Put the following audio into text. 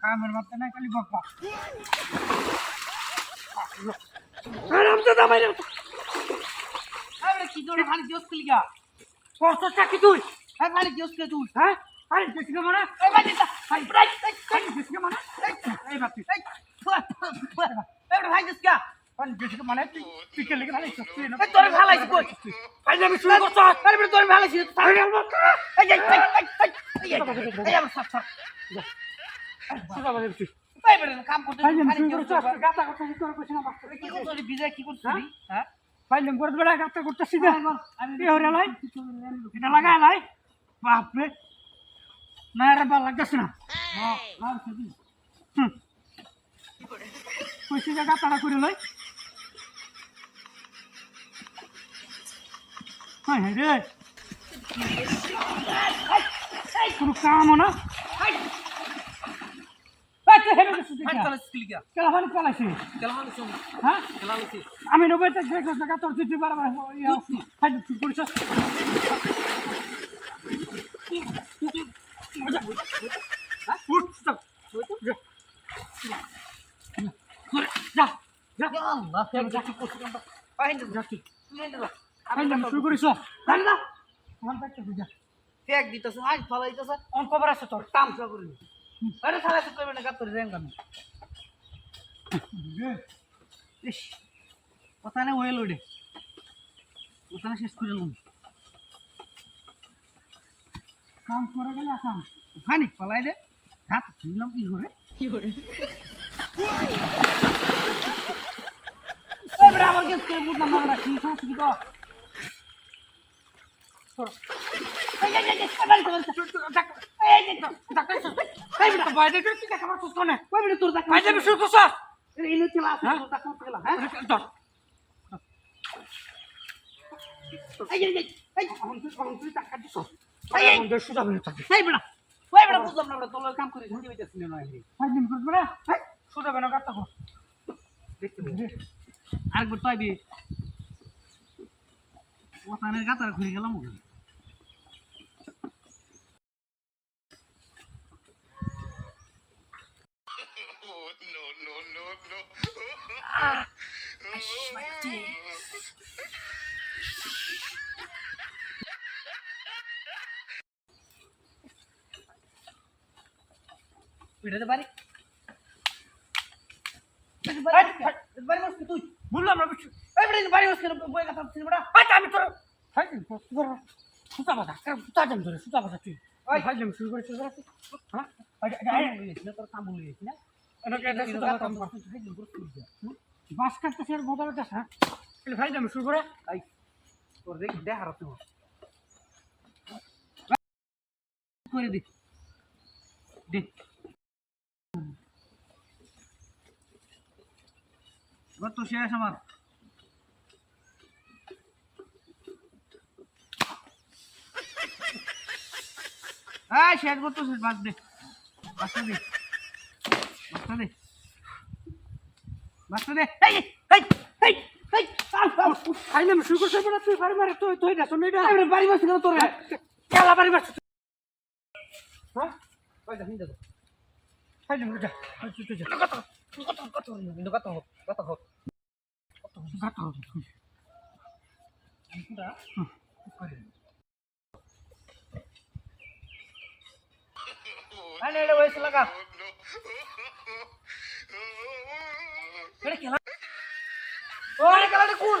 কামের মাথা না খালি বাপ্পা আরামদাদা মাইরে আরে কি তোরে খালি জোস কিল গা কষ্ট চাকি তুই হ্যাঁ খালি জোস কে তুই হ্যাঁ আরে জোস কে মানে এই বাদি ভাই ব্রাই খালি জোস কে মানে এই বাতি এই ভাই জোস কে মানে তুই তুই কে লেগে ভালো কে না। তোরে ভালো আছে কই ভাই আমি শুরু করছ। আরে বড় তোরে ভালো আছে তাই গেল এই এই এই এই আমার সাপ সাপ। সুরা বাজে তুই এই বড় কাম করতে খালি জোস গাতা তোর কইছ না মাস্টার কি করছিস? বিজয় কি করছিস? হ্যাঁ? করে গাতা হরে লাই। এটা লাই। বাপরে না রে বা লাগতেছে না। গাতাটা করে লই। হাই রে। কোনো কাম না। হ্যাঁ? আমি নব্বইটা দেখো টাকা তোর দিতে পারব। করিস। শুরু করিস ফেক দিতেছ আজ ফলাইতেছ খবর আছে তোর। কাম সব করলি। আরে সালা সব করবে না গাতর রেন গান ইস কথা না ওয়েল ওডে কথা না শেষ করে লম। কাম করে গেলে আসাম খানি ফলাই দে। হাত ছিলাম কি করে? আমার কেস করে বুঝলাম না কি সমস্যা কাম করে ঝুঁকি হইতেছিল না সুদা বেনা কর দেখতে আরেকবার তাই ওখানের গাতার ঘুরে গেলাম ওখানে পিঠাতে পারি বাড়ি বসবি তুই বললাম না কিছু বাড়ি বসবি বই কথা বেটা আচ্ছা আমি তোর সুতা জাম ধরে সুতা বাজা তুই। ওই। ফাইজিম শুরু করেছিস হ্যাঁ? তোর কাম বলে গেছি না? বাস বদল এটা হ্যাঁ? ফাইজিম শুরু করে। তোর দেখ দেখার তো করে দে। দে। তো শেষ আমার। হ্যাঁ শেষ করতো শেষ বাদ দে। বাচ্চা দে বাচ্চা দে। বাচ্চা দে। এই এই এই এই আল ফাইজিম শুরু করছে বড় তুই বাড়ি মারে তুই তুই না শুনি না। এবারে বাড়ি বসে গেল তোর? কেলা বাড়ি মারছিস হ্যাঁ? ওই দেখুন দেখো ফাইজিম যা তুই তুই যা কত কত কত কিন্তু কত হোক কত হোক গাতা হবে আরে এটা বয়স লাগা এটা খেলা ওরে খেলাটা কোন